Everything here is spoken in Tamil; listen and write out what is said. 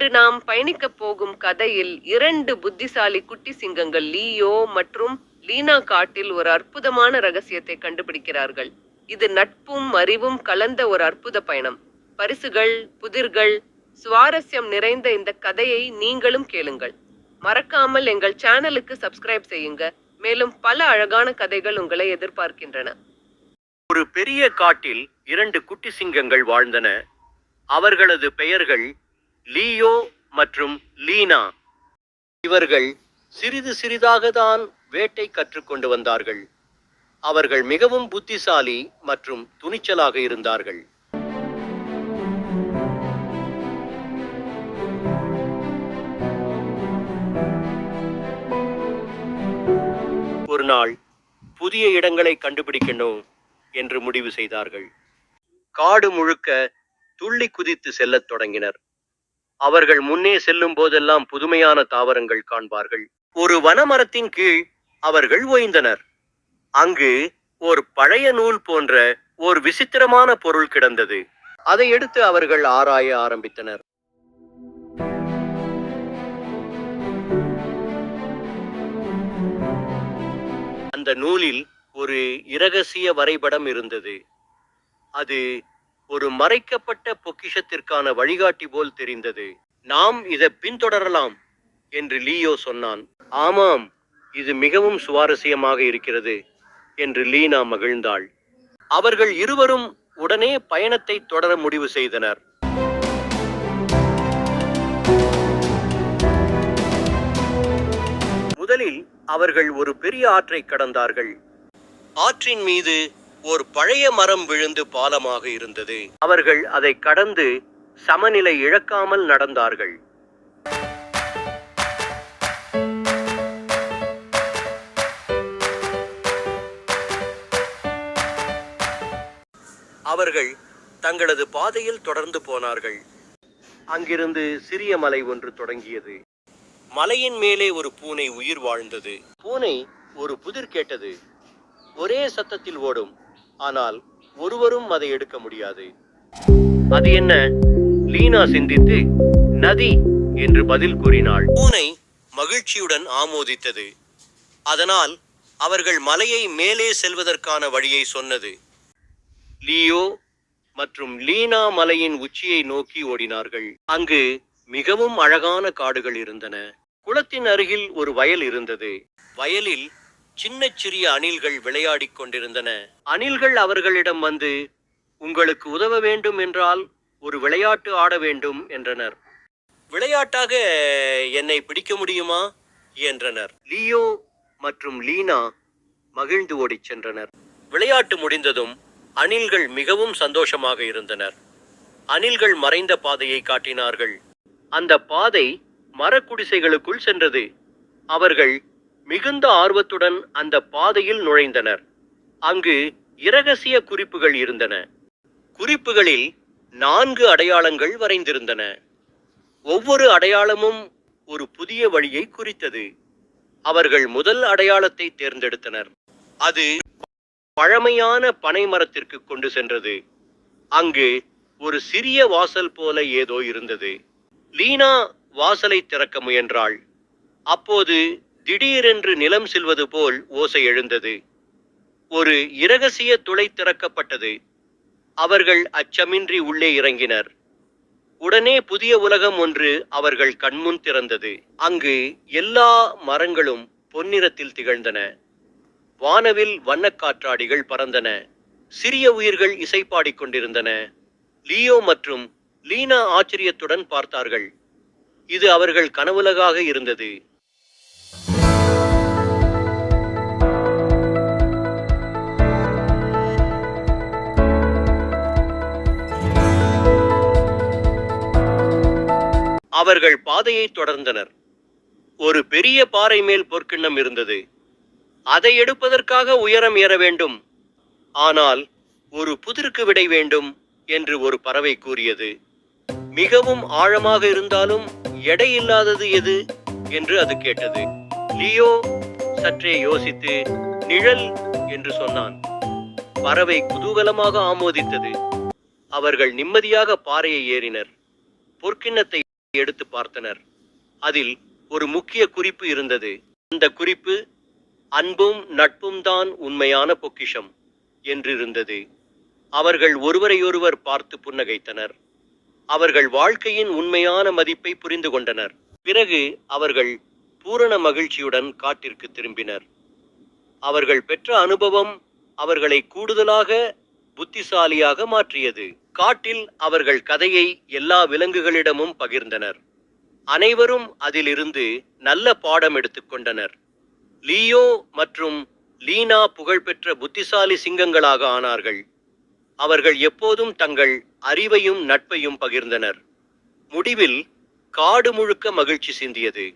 இன்று நாம் பயணிக்கப் போகும் கதையில் இரண்டு புத்திசாலி குட்டி சிங்கங்கள் லியோ மற்றும் லீனா காட்டில் ஒரு அற்புதமான ரகசியத்தை கண்டுபிடிக்கிறார்கள். இது நட்பும் அறிவும் கலந்த ஒரு அற்புத பயணம். பரிசுகள் புதிர்கள் சுவாரஸ்யம் நிறைந்த இந்த கதையை நீங்களும் கேளுங்கள். மறக்காமல் எங்கள் சேனலுக்கு சப்ஸ்கிரைப் செய்யுங்க. மேலும் பல அழகான கதைகள் உங்களை எதிர்பார்க்கின்றன. ஒரு பெரிய காட்டில் இரண்டு குட்டி சிங்கங்கள் வாழ்ந்தன. அவர்களது பெயர்கள் லியோ மற்றும் லீனா. இவர்கள் சிறிது சிறிதாக தான் வேட்டை கற்றுக்கொண்டு வந்தார்கள். அவர்கள் மிகவும் புத்திசாலி மற்றும் துணிச்சலாக இருந்தார்கள். ஒரு நாள் புதிய இடங்களை கண்டுபிடிக்கணும் என்று முடிவு செய்தார்கள். காடு முழுக்க துள்ளி குதித்து செல்லத் தொடங்கினர். அவர்கள் முன்னே செல்லும் போதெல்லாம் புதுமையான தாவரங்கள் காண்பார்கள். ஒரு வனமரத்தின் கீழ் அவர்கள் ஓய்ந்தனர். அங்கு ஒரு பழைய நூல் போன்ற ஒரு விசித்திரமான பொருள் கிடந்தது. அதை எடுத்து அவர்கள் ஆராய ஆரம்பித்தனர். அந்த நூலில் ஒரு இரகசிய வரைபடம் இருந்தது. அது ஒரு மறைக்கப்பட்ட பொக்கிஷத்திற்கான வழிகாட்டி போல் தெரிந்தது. நாம் இதை பின்தொடரலாம் என்று லியோ சொன்னான். ஆமாம் இது மிகவும் சுவாரஸ்யமாக இருக்கிறது என்று லீனா மகிழ்ந்தாள். அவர்கள் இருவரும் உடனே பயணத்தை தொடர முடிவு செய்தனர். முதலில் அவர்கள் ஒரு பெரிய ஆற்றை கடந்தார்கள். ஆற்றின் மீது ஒரு பழைய மரம் விழுந்து பாலமாக இருந்தது. அவர்கள் அதை கடந்து சமநிலை இழக்காமல் நடந்தார்கள். அவர்கள் தங்களது பாதையில் தொடர்ந்து போனார்கள். அங்கிருந்து சிறிய மலை ஒன்று தொடங்கியது. மலையின் மேலே ஒரு பூனை உயிர் வாழ்ந்தது. பூனை ஒரு புதிர் கேட்டது. ஒரே சத்தத்தில் ஓடும். ஆனால் ஒருவரும் அதை எடுக்க முடியாது. அது என்ன? லீனா சிந்தித்து நதி என்று பதில் கூறினாள். பூனை மகிழ்ச்சியுடன் ஆமோதித்தது. அதனால் அவர்கள் மலையை மேலே செல்வதற்கான வழியை சொன்னது. லியோ மற்றும் லீனா மலையின் உச்சியை நோக்கி ஓடினார்கள். அங்கு மிகவும் அழகான காடுகள் இருந்தன. குளத்தின் அருகில் ஒரு வயல் இருந்தது. வயலில் சின்ன சிறிய அணில்கள் விளையாடிக் கொண்டிருந்தன. அணில்கள் அவர்களிடம் வந்து உங்களுக்கு உதவ வேண்டும் என்றால் ஒரு விளையாட்டு ஆட வேண்டும் என்றனர். விளையாட்டாக என்னை பிடிக்க முடியுமா? என்றனர். லியோ மற்றும் லீனா மகிழ்ந்து ஓடிச் சென்றனர். விளையாட்டு முடிந்ததும் அணில்கள் மிகவும் சந்தோஷமாக இருந்தனர். அணில்கள் மறைந்த பாதையை காட்டினார்கள். அந்த பாதை மரக்குடிசைகளுக்குள் சென்றது. அவர்கள் மிகுந்த ஆர்வத்துடன் அந்த பாதையில் நுழைந்தனர். அங்கு இரகசிய குறிப்புகள் இருந்தன. குறிப்புகளில் நான்கு அடையாளங்கள் வரைந்திருந்தன. ஒவ்வொரு அடையாளமும் ஒரு புதிய வழியை குறித்தது. அவர்கள் முதல் அடையாளத்தை தேர்ந்தெடுத்தனர். அது பழமையான பனை மரத்திற்கு கொண்டு சென்றது. அங்கு ஒரு சிறிய வாசல் போல ஏதோ இருந்தது. லீனா வாசலை திறக்க முயன்றாள். அப்போது திடீரென்று நிலம் செல்வது போல் ஓசை எழுந்தது. ஒரு இரகசிய துளை திறக்கப்பட்டது. அவர்கள் அச்சமின்றி உள்ளே இறங்கினர். உடனே புதிய உலகம் ஒன்று அவர்கள் கண்முன் திறந்தது. அங்கு எல்லா மரங்களும் பொன்னிறத்தில் திகழ்ந்தன. வானவில் வண்ணக்காற்றாடிகள் பறந்தன. சிறிய உயிர்கள் இசைப்பாடிக் கொண்டிருந்தன. லியோ மற்றும் லீனா ஆச்சரியத்துடன் பார்த்தார்கள். இது அவர்கள் கனவுலகாக இருந்தது. அவர்கள் பாதையை தொடர்ந்தனர். ஒரு பெரிய பாறை மேல் பொற்கிண்ணம் இருந்தது. அதை எடுப்பதற்காக உயரம் ஏற வேண்டும். ஆனால் ஒரு புதிருக்கு விடை வேண்டும் என்று ஒரு பறவை கூறியது. மிகவும் ஆழமாக இருந்தாலும் எடை இல்லாதது எது என்று அது கேட்டது. லியோ சற்றே யோசித்து நிழல் என்று சொன்னான். பறவை குதூகலமாக ஆமோதித்தது. அவர்கள் நிம்மதியாக பாறையை ஏறினர். பொற்கிண்ணத்தை எடுத்து பார்த்தனர். அதில் ஒரு முக்கிய குறிப்பு இருந்தது. அந்த குறிப்பு அன்பும் நட்பும் தான் உண்மையான பொக்கிஷம் என்றிருந்தது. அவர்கள் ஒருவரையொருவர் பார்த்து புன்னகைத்தனர். அவர்கள் வாழ்க்கையின் உண்மையான மதிப்பை புரிந்து கொண்டனர். பிறகு அவர்கள் பூரண மகிழ்ச்சியுடன் காட்டிற்கு திரும்பினர். அவர்கள் பெற்ற அனுபவம் அவர்களை கூடுதலாக புத்திசாலியாக மாற்றியது. காட்டில் அவர்கள் கதையை எல்லா விலங்குகளிடமும் பகிர்ந்தனர். அனைவரும் அதிலிருந்து நல்ல பாடம் எடுத்துக்கொண்டனர் லியோ மற்றும் லீனா புகழ்பெற்ற புத்திசாலி சிங்கங்களாக ஆனார்கள். அவர்கள் எப்போதும் தங்கள் அறிவையும் நட்பையும் பகிர்ந்தனர். முடிவில் காடு முழுக்க மகிழ்ச்சி சிந்தியது.